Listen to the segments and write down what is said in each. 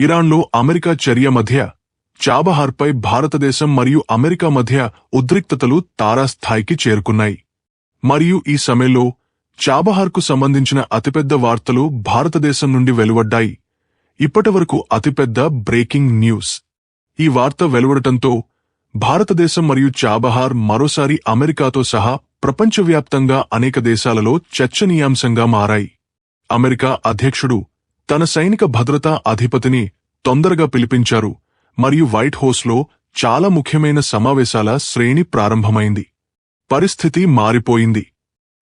ఇరాన్లో అమెరికా చర్య మధ్య చాబహార్పై భారతదేశం మరియు అమెరికా మధ్య ఉద్రిక్తతలు తారాస్థాయికి చేరుకున్నాయి. మరియు ఈ సమయంలో చాబహార్కు సంబంధించిన అతిపెద్ద వార్తలు భారతదేశం నుండి వెలువడ్డాయి. ఇప్పటివరకు అతిపెద్ద బ్రేకింగ్ న్యూస్. ఈ వార్త వెలువడటంతో భారతదేశం మరియు చాబహార్ మరోసారి అమెరికాతో సహా ప్రపంచవ్యాప్తంగా అనేక దేశాలలో చర్చనీయాంశంగా మారాయి. అమెరికా అధ్యక్షుడు తన సైనిక భద్రతా అధిపతిని తొందరగా పిలిపించారు. మరియు వైట్ హౌస్లో చాలా ముఖ్యమైన సమావేశాల శ్రేణి ప్రారంభమైంది. పరిస్థితి మారిపోయింది.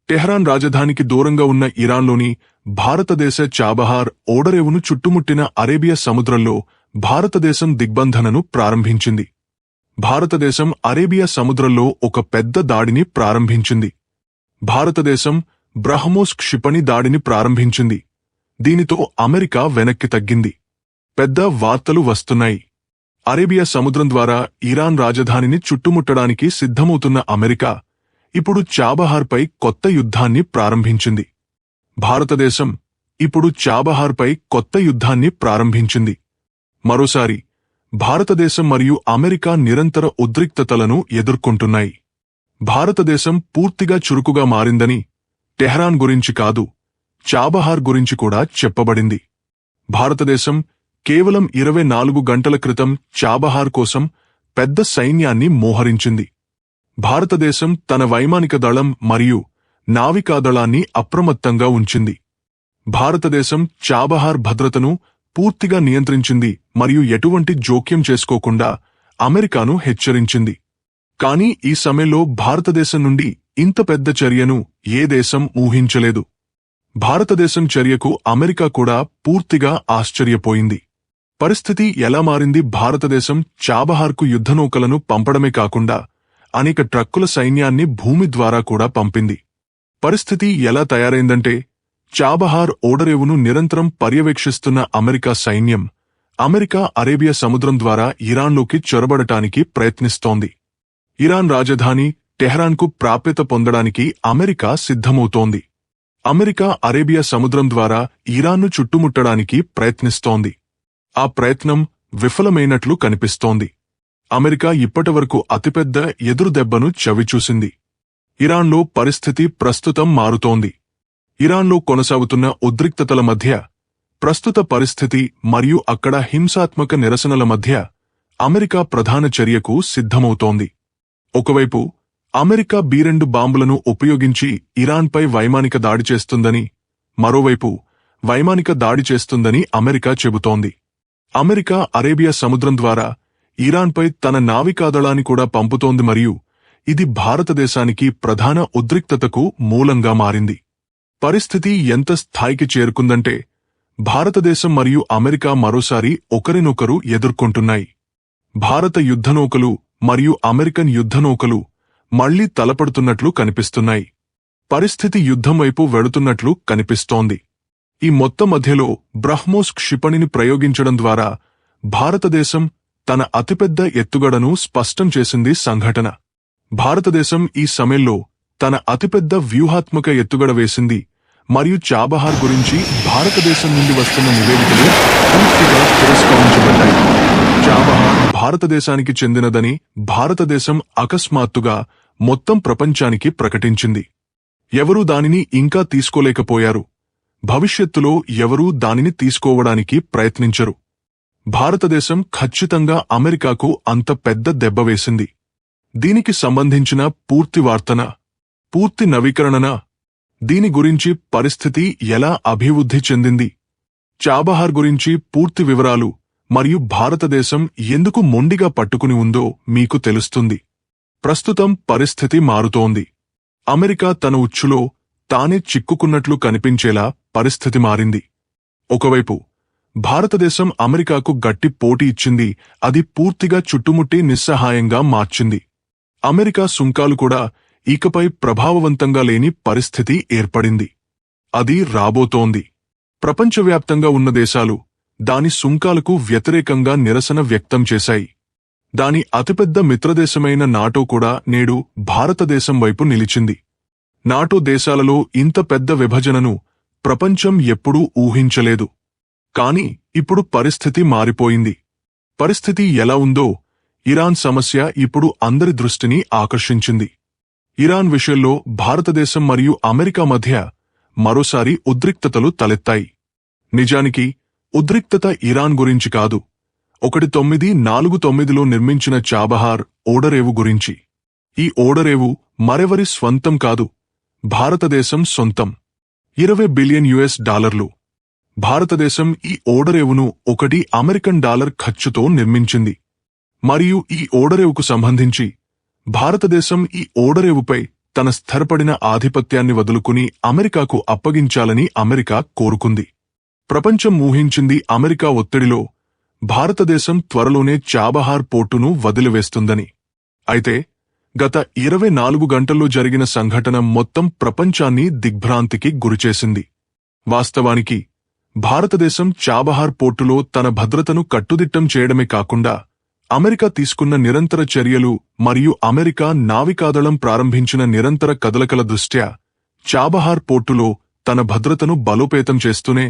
టెహరాన్ రాజధానికి దూరంగా ఉన్న ఇరాన్లోని భారతదేశ చాబహార్ ఓడరేవును చుట్టుముట్టిన అరేబియా సముద్రంలో భారతదేశం దిగ్బంధనను ప్రారంభించింది. భారతదేశం అరేబియా సముద్రంలో ఒక పెద్ద దాడిని ప్రారంభించింది. భారతదేశం బ్రహ్మోస్ క్షిపణి దాడిని ప్రారంభించింది. దీనితో అమెరికా వెనక్కి తగ్గింది. పెద్ద వార్తలు వస్తున్నాయి. అరేబియా సముద్రం ద్వారా ఇరాన్ రాజధానిని చుట్టుముట్టడానికి సిద్ధమవుతున్న అమెరికా ఇప్పుడు చాబహార్పై కొత్త యుద్ధాన్ని ప్రారంభించింది. భారతదేశం ఇప్పుడు చాబహార్పై కొత్త యుద్ధాన్ని ప్రారంభించింది. మరోసారి భారతదేశం మరియు అమెరికా నిరంతర ఉద్రిక్తతలను ఎదుర్కొంటున్నాయి. భారతదేశం పూర్తిగా చురుకుగా మారిందని టెహరాన్ గురించి కాదు. చాబహార్ గురించి కూడా చెప్పబడింది. భారతదేశం కేవలం ఇరవై నాలుగు గంటల క్రితం చాబహార్ కోసం పెద్ద సైన్యాన్ని మోహరించింది. భారతదేశం తన వైమానిక దళం మరియు నావికాదళాన్ని అప్రమత్తంగా ఉంచింది. భారతదేశం చాబహార్ భద్రతను పూర్తిగా నియంత్రించింది మరియు ఎటువంటి జోక్యం చేసుకోకుండా అమెరికాను హెచ్చరించింది. కానీ ఈ సమయంలో భారతదేశం నుండి ఇంత పెద్ద చర్యను ఏ దేశం ఊహించలేదు. భారతదేశం చర్యకు అమెరికా కూడా పూర్తిగా ఆశ్చర్యపోయింది. పరిస్థితి ఎలా మారింది భారతదేశం చాబహార్కు యుద్ధనౌకలను పంపడమే కాకుండా అనేక ట్రక్కుల సైన్యాన్ని భూమి ద్వారా కూడా పంపింది. పరిస్థితి ఎలా తయారైందంటే చాబహార్ ఓడరేవును నిరంతరం పర్యవేక్షిస్తున్న అమెరికా సైన్యం అమెరికా అరేబియా సముద్రం ద్వారా ఇరాన్లోకి చొరబడటానికి ప్రయత్నిస్తోంది. ఇరాన్ రాజధాని టెహరాన్కు ప్రాప్యత పొందడానికి అమెరికా సిద్ధమవుతోంది. అమెరికా అరేబియా సముద్రం ద్వారా ఇరాన్ను చుట్టుముట్టడానికి ప్రయత్నిస్తోంది. ఆ ప్రయత్నం విఫలమైనట్లు కనిపిస్తోంది. అమెరికా ఇప్పటివరకు అతిపెద్ద ఎదురుదెబ్బను చవిచూసింది. ఇరాన్లో పరిస్థితి ప్రస్తుతం మారుతోంది. ఇరాన్లో కొనసాగుతున్న ఉద్రిక్తతల మధ్య ప్రస్తుత పరిస్థితి మరియు అక్కడ హింసాత్మక నిరసనల మధ్య అమెరికా ప్రధాన చర్యకు సిద్ధమవుతోంది. ఒకవైపు అమెరికా బీరెండు బాంబులను ఉపయోగించి ఇరాన్పై వైమానిక దాడి చేస్తుందని మరోవైపు వైమానిక దాడి చేస్తుందని అమెరికా చెబుతోంది. అమెరికా అరేబియా సముద్రం ద్వారా ఇరాన్పై తన నావికాదళాన్ని కూడా పంపుతోంది మరియు ఇది భారతదేశానికి ప్రధాన ఉద్రిక్తతకు మూలంగా మారింది. పరిస్థితి ఎంత స్థాయికి చేరుకుందంటే భారతదేశం మరియు అమెరికా మరోసారి ఒకరినొకరు ఎదుర్కొంటున్నాయి. భారత యుద్ధనౌకలు మరియు అమెరికన్ యుద్ధనౌకలు మళ్ళీ తలపడుతున్నట్లు కనిపిస్తున్నాయి. పరిస్థితి యుద్ధం వైపు వెళుతున్నట్లు కనిపిస్తోంది. ఈ మొత్తం మధ్యలో బ్రహ్మోస్ క్షిపణిని ప్రయోగించడం ద్వారా భారతదేశం తన అతిపెద్ద ఎత్తుగడను స్పష్టం చేసింది సంఘటన. భారతదేశం ఈ సమయంలో తన అతిపెద్ద వ్యూహాత్మక ఎత్తుగడ వేసింది మరియు చాబహార్ గురించి భారతదేశం నుండి వస్తున్న నివేదికలు పూర్తిగా తిరస్కరించబడ్డాయి. చాబహార్ భారతదేశానికి చెందినదని భారతదేశం అకస్మాత్తుగా మొత్తం ప్రపంచానికి ప్రకటించింది. ఎవరూ దానిని ఇంకా తీసుకోలేకపోయారు. భవిష్యత్తులో ఎవరూ దానిని తీసుకోవడానికి ప్రయత్నించరు. భారతదేశం ఖచ్చితంగా అమెరికాకు అంత పెద్ద దెబ్బ వేసింది. దీనికి సంబంధించిన పూర్తి వార్తన పూర్తి నవీకరణన దీని గురించి పరిస్థితి ఎలా అభివృద్ధి చెందింది చాబహార్ గురించి పూర్తి వివరాలు మరియు భారతదేశం ఎందుకు మొండిగా పట్టుకుని ఉందో మీకు తెలుస్తుంది. ప్రస్తుతం పరిస్థితి మారుతోంది. అమెరికా తన ఉచ్చులో తానే చిక్కుకున్నట్లు కనిపించేలా పరిస్థితి మారింది. ఒకవైపు భారతదేశం అమెరికాకు గట్టి పోటీ ఇచ్చింది అది పూర్తిగా చుట్టుముట్టి నిస్సహాయంగా మార్చింది. అమెరికా సుంకాలు కూడా ఇకపై ప్రభావవంతంగా లేని పరిస్థితి ఏర్పడింది. అది రాబోతోంది. ప్రపంచవ్యాప్తంగా ఉన్న దేశాలు దాని సుంకాలకు వ్యతిరేకంగా నిరసన వ్యక్తం చేశాయి. దాని అతిపెద్ద మిత్రదేశమైన నాటో కూడా నేడు భారతదేశం వైపు నిలిచింది. నాటో దేశాలలో ఇంత పెద్ద విభజనను ప్రపంచం ఎప్పుడూ ఊహించలేదు. కాని ఇప్పుడు పరిస్థితి మారిపోయింది. పరిస్థితి ఎలా ఉందో ఇరాన్ సమస్య ఇప్పుడు అందరి దృష్టిని ఆకర్షించింది. ఇరాన్ విషయంలో భారతదేశం మరియు అమెరికా మధ్య మరోసారి ఉద్రిక్తతలు తలెత్తాయి. నిజానికి ఉద్రిక్తత ఇరాన్ గురించి కాదు. ఒకటి తొమ్మిది నాలుగు తొమ్మిదిలో నిర్మించిన చాబహార్ ఓడరేవు గురించి. ఈ ఓడరేవు మరెవరి స్వంతం కాదు భారతదేశం సొంతం. ఇరవై బిలియన్ యుఎస్ డాలర్లు. భారతదేశం ఈ ఓడరేవును ఒకటి అమెరికన్ డాలర్ ఖర్చుతో నిర్మించింది. మరియు ఈ ఓడరేవుకు సంబంధించి భారతదేశం ఈ ఓడరేవుపై తన స్థిరపడిన ఆధిపత్యాన్ని వదులుకుని అమెరికాకు అప్పగించాలని అమెరికా కోరుకుంది. ప్రపంచం ఊహించింది అమెరికా ఒత్తిడిలో భారతదేశం త్వరలోనే చాబహార్ పోర్టును వదిలివేస్తుందని. అయితే గత ఇరవై నాలుగు గంటల్లో జరిగిన సంఘటన మొత్తం ప్రపంచాన్ని దిగ్భ్రాంతికి గురిచేసింది. వాస్తవానికి భారతదేశం చాబహార్ పోర్టులో తన భద్రతను కట్టుదిట్టం చేయడమే కాకుండా అమెరికా తీసుకున్న నిరంతర చర్యలు మరియు అమెరికా నావికాదళం ప్రారంభించిన నిరంతర కదలకల దృష్ట్యా చాబహార్ పోర్టులో తన భద్రతను బలోపేతం చేస్తూనే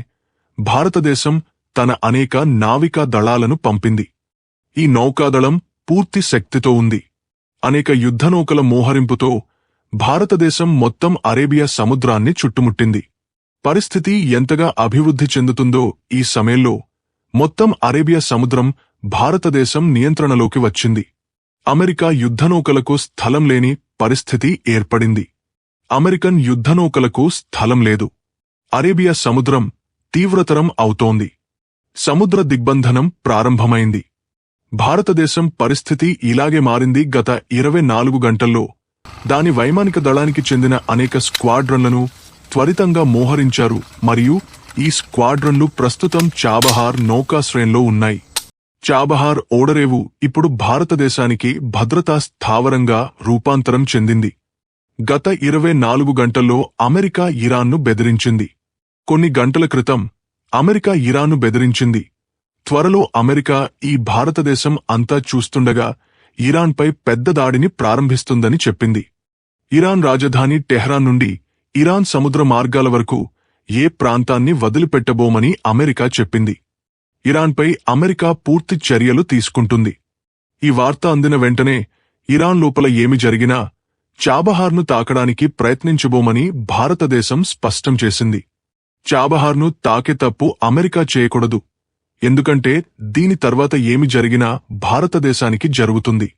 భారతదేశం తన అనేక నావికా దళాలను పంపింది. ఈ నౌకాదళం పూర్తి శక్తితో ఉంది. అనేక యుద్ధనౌకల మోహరింపుతో భారతదేశం మొత్తం అరేబియా సముద్రాన్ని చుట్టుముట్టింది. పరిస్థితి ఎంతగా అభివృద్ధి చెందుతుందో ఈ సమయంలో మొత్తం అరేబియా సముద్రం భారతదేశం నియంత్రణలోకి వచ్చింది. అమెరికా యుద్ధనౌకలకు స్థలం లేని పరిస్థితి ఏర్పడింది. అమెరికన్ యుద్ధనౌకలకు స్థలం లేదు. అరేబియా సముద్రం తీవ్రతరం అవుతోంది. సముద్ర దిగ్బంధనం ప్రారంభమైంది. భారతదేశం పరిస్థితి ఇలాగే మారింది గత ఇరవై నాలుగు గంటల్లో. దాని వైమానిక దళానికి చెందిన అనేక స్క్వాడ్రన్లను త్వరితంగా మోహరించారు మరియు ఈ స్క్వాడ్రన్లు ప్రస్తుతం చాబహార్ నౌకాశ్రయంలో ఉన్నాయి. చాబహార్ ఓడరేవు ఇప్పుడు భారతదేశానికి భద్రతా స్థావరంగా రూపాంతరం చెందింది. గత ఇరవై నాలుగు గంటల్లో అమెరికా ఇరాన్ను బెదిరించింది. కొన్ని గంటల క్రితం అమెరికా ఇరాన్ను బెదిరించింది. త్వరలో అమెరికా ఈ భారతదేశం అంతా చూస్తుండగా ఇరాన్పై పెద్ద దాడిని ప్రారంభిస్తుందని చెప్పింది. ఇరాన్ రాజధాని టెహ్రాన్ నుండి ఇరాన్ సముద్ర మార్గాల వరకు ఏ ప్రాంతాన్ని వదిలిపెట్టబోమని అమెరికా చెప్పింది. ఇరాన్పై అమెరికా పూర్తి చర్యలు తీసుకుంటుంది. ఈ వార్త అందిన వెంటనే ఇరాన్ లోపల ఏమి జరిగినా చాబహార్ను తాకడానికి ప్రయత్నించబోమని భారతదేశం స్పష్టం చేసింది. చాబహార్ను తాకే తప్పు అమెరికా చేయకూడదు. ఎందుకంటే దీని తర్వాత ఏమి జరిగినా భారతదేశానికి జరుగుతుంది.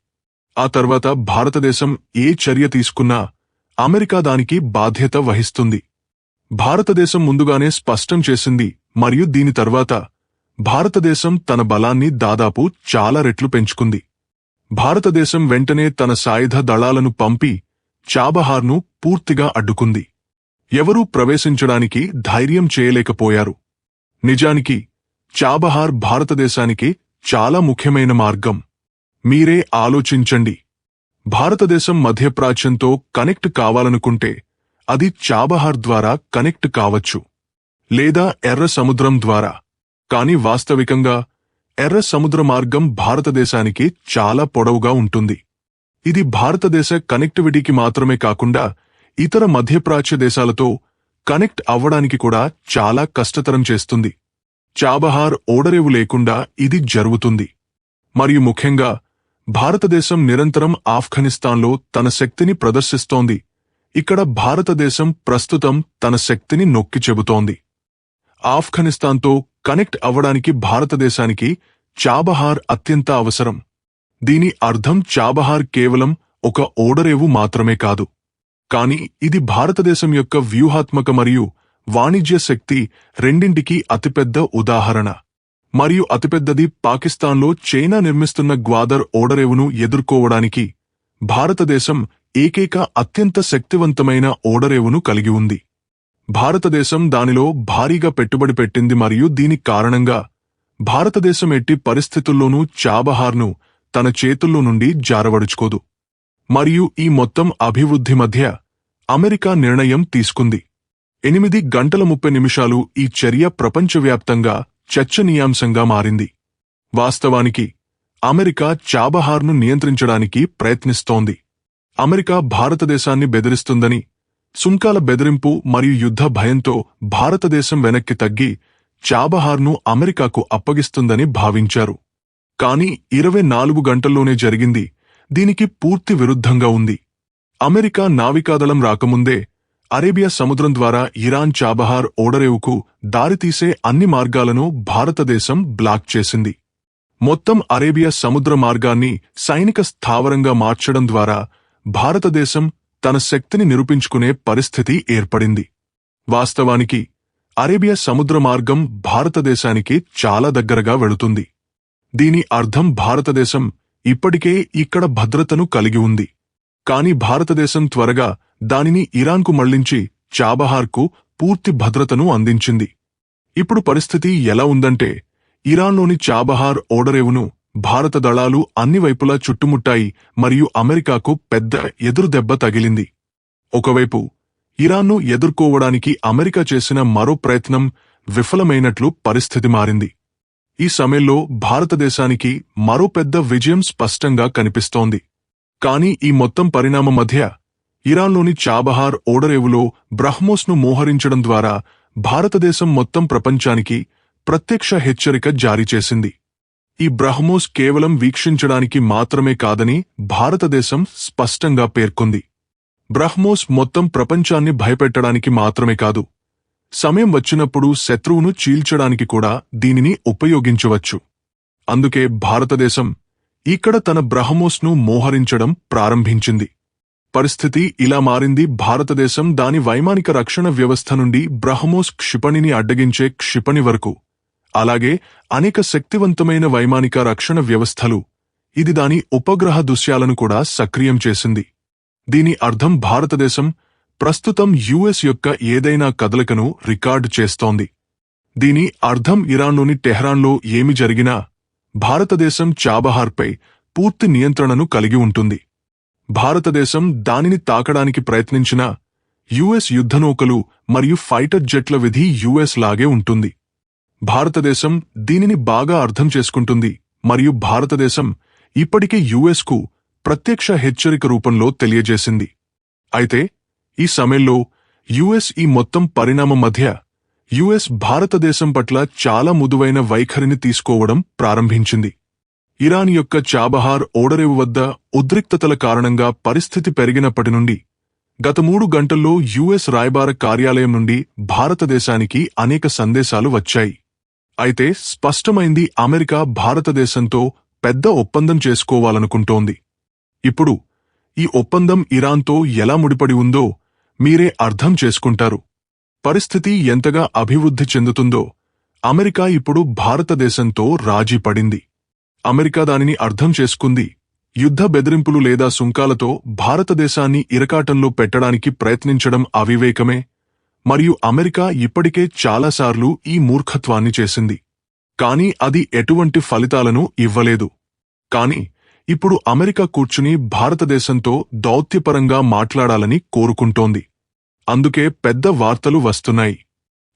ఆ తర్వాత భారతదేశం ఏ చర్య తీసుకున్నా అమెరికా దానికి బాధ్యత వహిస్తుంది. భారతదేశం ముందుగానే స్పష్టం చేసింది మరియు దీని తర్వాత భారతదేశం తన బలాన్ని దాదాపు చాలా రెట్లు పెంచుకుంది. భారతదేశం వెంటనే తన సాయుధ దళాలను పంపి చాబహార్ను పూర్తిగా అడ్డుకుంది. ఎవరూ ప్రవేశించడానికి ధైర్యం చేయలేకపోయారు. నిజానికి చాబహార్ భారతదేశానికి చాలా ముఖ్యమైన మార్గం. మీరే ఆలోచించండి. భారతదేశం మధ్యప్రాచ్యంతో కనెక్ట్ కావాలనుకుంటే అది చాబహార్ ద్వారా కనెక్ట్ కావచ్చు. లేదా ఎర్ర సముద్రం ద్వారా. కాని వాస్తవికంగా ఎర్ర సముద్ర మార్గం భారతదేశానికి చాలా పొడవుగా ఉంటుంది. ఇది భారతదేశ కనెక్టివిటీకి మాత్రమే కాకుండా ఇతర మధ్యప్రాచ్య దేశాలతో కనెక్ట్ అవ్వడానికి కూడా చాలా కష్టతరం చేస్తుంది. చాబహార్ ఓడరేవు లేకుండా ఇది జరుగుతుంది. మరియు ముఖ్యంగా భారతదేశం నిరంతరం ఆఫ్ఘనిస్తాన్లో తన శక్తిని ప్రదర్శిస్తోంది. ఇక్కడ భారతదేశం ప్రస్తుతం తన శక్తిని నొక్కి చెబుతోంది. ఆఫ్ఘనిస్తాన్తో కనెక్ట్ అవ్వడానికి భారతదేశానికి చాబహార్ అత్యంత అవసరం. దీని అర్థం చాబహార్ కేవలం ఒక ఓడరేవు మాత్రమే కాదు. కానీ ఇది భారతదేశం యొక్క వ్యూహాత్మక మరియు వాణిజ్య శక్తి రెండింటికి అతిపెద్ద ఉదాహరణ. మరియు అతిపెద్దది పాకిస్తాన్లో చైనా నిర్మిస్తున్న గ్వాదర్ ఓడరేవును ఎదుర్కోవడానికి భారతదేశం ఏకైక అత్యంత శక్తివంతమైన ఓడరేవును కలిగి ఉంది. భారతదేశం దానిలో భారీగా పెట్టుబడి పెట్టింది మరియు దీని కారణంగా భారతదేశం ఎట్టి పరిస్థితుల్లోనూ చాబహార్ను తన చేతుల్లో నుండి జారవడుచుకోదు. మరియు ఈ మొత్తం అభివృద్ధి మధ్య అమెరికా నిర్ణయం తీసుకుంది. ఎనిమిది గంటల ముప్పై నిమిషాలు ఈ చర్య ప్రపంచవ్యాప్తంగా చర్చనీయాంశంగా మారింది. వాస్తవానికి అమెరికా చాబహార్ను నియంత్రించడానికి ప్రయత్నిస్తోంది. అమెరికా భారతదేశాన్ని బెదిరిస్తుందని సుంకాల బెదిరింపు మరియు యుద్ధ భయంతో భారతదేశం వెనక్కి తగ్గి చాబహార్ను అమెరికాకు అప్పగిస్తుందని భావించారు. కాని ఇరవై నాలుగు గంటల్లోనే జరిగింది. దీనికి పూర్తి విరుద్ధంగా ఉంది. అమెరికా నావికాదళం రాకముందే అరేబియా సముద్రం ద్వారా ఇరాన్ చాబహార్ ఓడరేవుకు దారితీసే అన్ని మార్గాలను భారతదేశం బ్లాక్ చేసింది. మొత్తం అరేబియా సముద్ర మార్గాన్ని సైనిక స్థావరంగా మార్చడం ద్వారా భారతదేశం తన శక్తిని నిరూపించుకునే పరిస్థితి ఏర్పడింది. వాస్తవానికి అరేబియా సముద్ర మార్గం భారతదేశానికి చాలా దగ్గరగా వెళుతుంది. దీని అర్థం భారతదేశం ఇప్పటికే ఇక్కడ భద్రతను కలిగి ఉంది. కాని భారతదేశం త్వరగా దానిని ఇరాన్కు మళ్ళించి చాబహార్కు పూర్తి భద్రతను అందించింది. ఇప్పుడు పరిస్థితి ఎలా ఉందంటే ఇరాన్లోని చాబహార్ ఓడరేవును భారత దళాలు అన్ని వైపులా చుట్టుముట్టాయి మరియు అమెరికాకు పెద్ద ఎదురుదెబ్బ తగిలింది. ఒకవైపు ఇరాన్ను ఎదుర్కోవడానికి అమెరికా చేసిన మరో ప్రయత్నం విఫలమైనట్లు పరిస్థితి మారింది. ఈ సమయంలో భారతదేశానికి మరో పెద్ద విజయం స్పష్టంగా కనిపిస్తోంది. కాని ఈ మొత్తం పరిణామం మధ్య ఇరాన్లోని చాబహార్ ఓడరేవులో బ్రహ్మోస్ను మోహరించడం ద్వారా భారతదేశం మొత్తం ప్రపంచానికి ప్రత్యక్ష హెచ్చరిక జారీ చేసింది. ఈ బ్రహ్మోస్ కేవలం వీక్షించడానికి మాత్రమే కాదని భారతదేశం స్పష్టంగా పేర్కొంది. బ్రహ్మోస్ మొత్తం ప్రపంచాన్ని భయపెట్టడానికి మాత్రమే కాదు సమయం వచ్చినప్పుడు శత్రువును చీల్చడానికి కూడా దీనిని ఉపయోగించవచ్చు. అందుకే భారతదేశం ఇక్కడ తన బ్రహ్మోస్ను మోహరించడం ప్రారంభించింది. పరిస్థితి ఇలా మారింది. భారతదేశం దాని వైమానిక రక్షణ వ్యవస్థ నుండి బ్రహ్మోస్ క్షిపణిని అడ్డగించే క్షిపణి వరకు. అలాగే అనేక శక్తివంతమైన వైమానిక రక్షణ వ్యవస్థలు ఇది దాని ఉపగ్రహ దృశ్యాలను కూడా సక్రియం చేసింది. దీని అర్థం భారతదేశం ప్రస్తుతం యుఎస్ యొక్క ఏదైనా కదలికను రికార్డు చేస్తోంది. దీని అర్థం ఇరాన్లోని టెహ్రాన్లో ఏమి జరిగినా భారతదేశం చాబహార్పై పూర్తి నియంత్రణను కలిగి ఉంటుంది. భారతదేశం దానిని తాకడానికి ప్రయత్నించిన యుఎస్ యుద్ధనౌకలు మరియు ఫైటర్ జెట్ల విధి యుఎస్ లాగే ఉంటుంది. భారతదేశం దీనిని బాగా అర్థం చేసుకుంటుంది మరియు భారతదేశం ఇప్పటికే యుఎస్కు ప్రత్యక్ష హెచ్చరిక రూపంలో తెలియజేసింది. అయితే ఈ సమయంలో యుఎస్ ఈ మొత్తం పరిణామం మధ్య యుఎస్ భారతదేశం పట్ల చాలా ముదువైన వైఖరిని తీసుకోవడం ప్రారంభించింది. ఇరాన్ యొక్క చాబహార్ ఓడరేవు వద్ద ఉద్రిక్తతల కారణంగా పరిస్థితి పెరిగినప్పటి నుండి గత మూడు గంటల్లో యుఎస్ రాయబార కార్యాలయం నుండి భారతదేశానికి అనేక సందేశాలు వచ్చాయి. అయితే స్పష్టమైంది అమెరికా భారతదేశంతో పెద్ద ఒప్పందం చేసుకోవాలనుకుంటోంది. ఇప్పుడు ఈ ఒప్పందం ఇరాన్తో ఎలా ముడిపడి ఉందో మీరే అర్థం చేసుకుంటారు. పరిస్థితి ఎంతగా అభివృద్ధి చెందుతుందో అమెరికా ఇప్పుడు భారతదేశంతో రాజీ పడింది. అమెరికా దానిని అర్థం చేసుకుంది. యుద్ధ బెదిరింపులు లేదా సుంకాలతో భారతదేశాన్ని ఇరకాటంలో పెట్టడానికి ప్రయత్నించడం అవివేకమే. మరియు అమెరికా ఇప్పటికే చాలాసార్లు ఈ మూర్ఖత్వాన్ని చేసింది. కాని అది ఎటువంటి ఫలితాలను ఇవ్వలేదు. కాని ఇప్పుడు అమెరికా కూర్చుని భారతదేశంతో దౌత్యపరంగా మాట్లాడాలని కోరుకుంటోంది. అందుకే పెద్ద వార్తలు వస్తున్నాయి.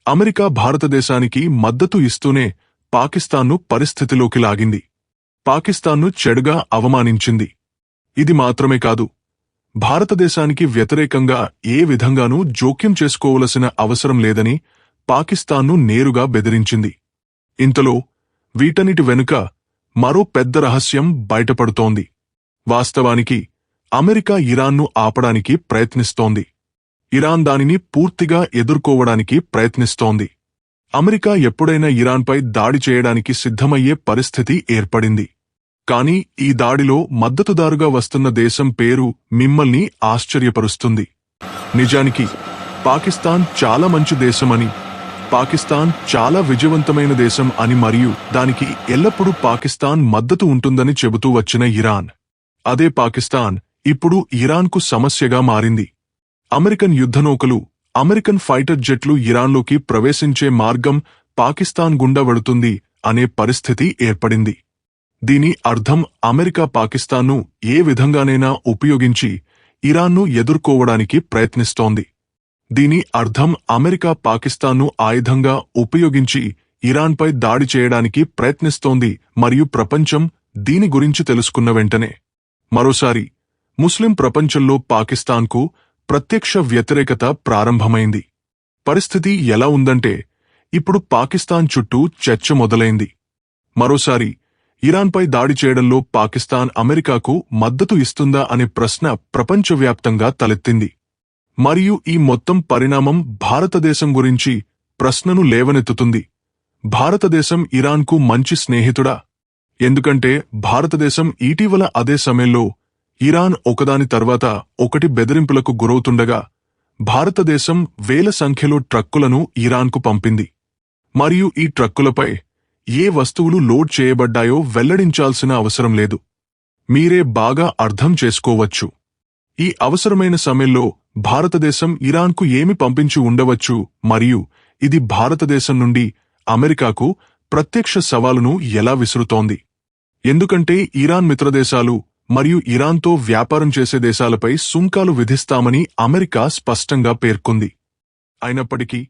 అమెరికా భారతదేశానికి మద్దతు ఇస్తూనే పాకిస్తాన్ను పరిస్థితిలోకి లాగింది. పాకిస్తాన్ను చెడుగా అవమానించింది. ఇది మాత్రమే కాదు. భారతదేశానికి వ్యతిరేకంగా ఏ విధంగానూ జోక్యం చేసుకోవలసిన అవసరం లేదని పాకిస్తాన్ను నేరుగా బెదిరించింది. ఇంతలో వీటన్నిటి వెనుక మరో పెద్ద రహస్యం బయటపడుతోంది. వాస్తవానికి అమెరికా ఇరాన్ను ఆపడానికి ప్రయత్నిస్తోంది. ఇరాన్ దానిని పూర్తిగా ఎదుర్కోవడానికి ప్రయత్నిస్తోంది. అమెరికా ఎప్పుడైనా ఇరాన్పై దాడి చేయడానికి సిద్ధమయ్యే పరిస్థితి ఏర్పడింది. కాని ఈ దాడిలో మద్దతుదారుగా వస్తున్న దేశం పేరు మిమ్మల్ని ఆశ్చర్యపరుస్తుంది. నిజానికి పాకిస్తాన్ చాలా మంచి దేశమని పాకిస్తాన్ చాలా విజయవంతమైన దేశం అని మరియు దానికి ఎల్లప్పుడూ పాకిస్తాన్ మద్దతు ఉంటుందని చెబుతూ వచ్చిన ఇరాన్. అదే పాకిస్తాన్ ఇప్పుడు ఇరాన్కు సమస్యగా మారింది. అమెరికన్ యుద్ధనౌకలు అమెరికన్ ఫైటర్ జెట్లు ఇరాన్లోకి ప్రవేశించే మార్గం పాకిస్తాన్ గుండా వెడుతుంది అనే పరిస్థితి ఏర్పడింది. దీని అర్థం అమెరికా పాకిస్తాన్ను ఏ విధంగానైనా ఉపయోగించి ఇరాన్ను ఎదుర్కోవడానికి ప్రయత్నిస్తోంది. దీని అర్థం అమెరికా పాకిస్తాన్ను ఆయుధంగా ఉపయోగించి ఇరాన్పై దాడి చేయడానికి ప్రయత్నిస్తోంది మరియు ప్రపంచం దీని గురించి తెలుసుకున్న వెంటనే. మరోసారి ముస్లిం ప్రపంచంలో పాకిస్తాన్కు ప్రత్యక్ష వ్యతిరేకత ప్రారంభమైంది. పరిస్థితి ఎలా ఉందంటే ఇప్పుడు పాకిస్తాన్ చుట్టూ చర్చ మొదలైంది. మరోసారి ఇరాన్పై దాడి చేయడంలో పాకిస్తాన్ అమెరికాకు మద్దతు ఇస్తుందా అనే ప్రశ్న ప్రపంచవ్యాప్తంగా తలెత్తింది. మరియు ఈ మొత్తం పరిణామం భారతదేశం గురించి ప్రశ్నను లేవనెత్తుతుంది. భారతదేశం ఇరాన్కు మంచి స్నేహితుడా? ఎందుకంటే భారతదేశం ఇటీవల అదే సమయంలో ఇరాన్ ఒకదాని తర్వాత ఒకటి బెదిరింపులకు గురవుతుండగా భారతదేశం వేల సంఖ్యలో ట్రక్కులను ఇరాన్కు పంపింది. మరియు ఈ ట్రక్కులపై ఏ వస్తువులు లోడ్ చేయబడ్డాయో వెల్లడించాల్సిన అవసరం లేదు. మీరే బాగా అర్థం చేసుకోవచ్చు. ఈ అవసరమైన సమయంలో భారతదేశం ఇరాన్కు ఏమి పంపించి ఉండవచ్చు మరియు ఇది భారతదేశం నుండి అమెరికాకు ప్రత్యక్ష సవాలును ఎలా విసురుతోంది? ఎందుకంటే ఇరాన్ మిత్రదేశాలు మరియు ఇరాన్తో వ్యాపారం చేసే దేశాలపై సుంకాలు విధిస్తామని అమెరికా స్పష్టంగా పేర్కొంది. అయినప్పటికీ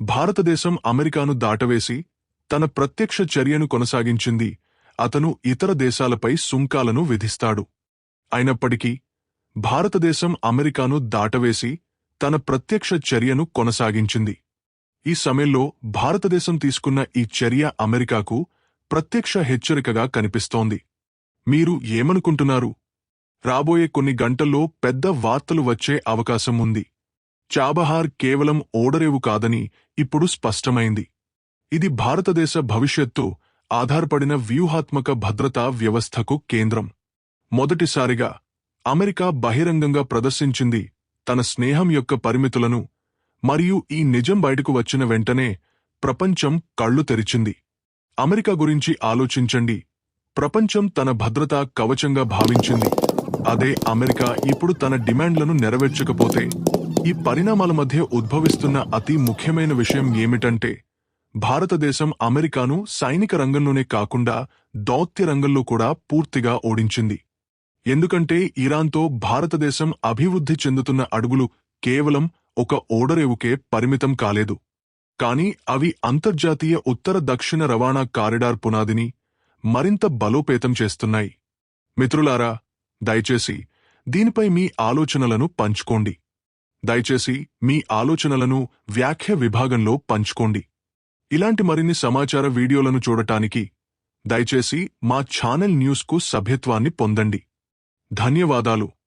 భారతదేశం అమెరికాను దాటవేసి తన ప్రత్యక్ష చర్యను కొనసాగించింది. అతను ఇతర దేశాలపై సుంకాలను విధిస్తాడు. అయినప్పటికీ భారతదేశం అమెరికాను దాటవేసి తన ప్రత్యక్ష చర్యను కొనసాగించింది. ఈ సమయంలో భారతదేశం తీసుకున్న ఈ చర్య అమెరికాకు ప్రత్యక్ష హెచ్చరికగా కనిపిస్తోంది. మీరు ఏమనుకుంటున్నారు? రాబోయే కొన్ని గంటల్లో పెద్ద వార్తలు వచ్చే అవకాశం ఉంది. చాబహార్ కేవలం ఓడరేవు కాదని ఇప్పుడు స్పష్టమైంది. ఇది భారతదేశ భవిష్యత్తు ఆధారపడిన వ్యూహాత్మక భద్రతా వ్యవస్థకు కేంద్రం. మొదటిసారిగా అమెరికా బహిరంగంగా ప్రదర్శించింది తన స్నేహం యొక్క పరిమితులను మరియు ఈ నిజం బయటకు వచ్చిన వెంటనే ప్రపంచం కళ్ళు తెరిచింది. అమెరికా గురించి ఆలోచించండి. ప్రపంచం తన భద్రతా కవచంగా భావించింది. అదే అమెరికా ఇప్పుడు తన డిమాండ్లను నెరవేర్చకపోతే ఈ పరిణామాల మధ్య ఉద్భవిస్తున్న అతి ముఖ్యమైన విషయం ఏమిటంటే భారతదేశం అమెరికాను సైనిక రంగంలోనే కాకుండా దౌత్య రంగంలో కూడా పూర్తిగా ఓడించింది. ఎందుకంటే ఇరాన్తో భారతదేశం అభివృద్ధి చెందుతున్న అడుగులు కేవలం ఒక ఓడరేవుకే పరిమితం కాలేదు. కాని అవి అంతర్జాతీయ ఉత్తర దక్షిణ రవాణా కారిడార్ పునాదిని మరింత బలోపేతం చేస్తున్నాయి. మిత్రులారా దయచేసి దీనిపై మీ ఆలోచనలను పంచుకోండి. దయచేసి మీ ఆలోచనలను వ్యాఖ్య విభాగంలో పంచుకోండి. ఇలాంటి మరిన్ని సమాచార వీడియోలను చూడటానికి దయచేసి మా ఛానల్ న్యూస్కు సభ్యత్వాన్ని పొందండి. ధన్యవాదాలు.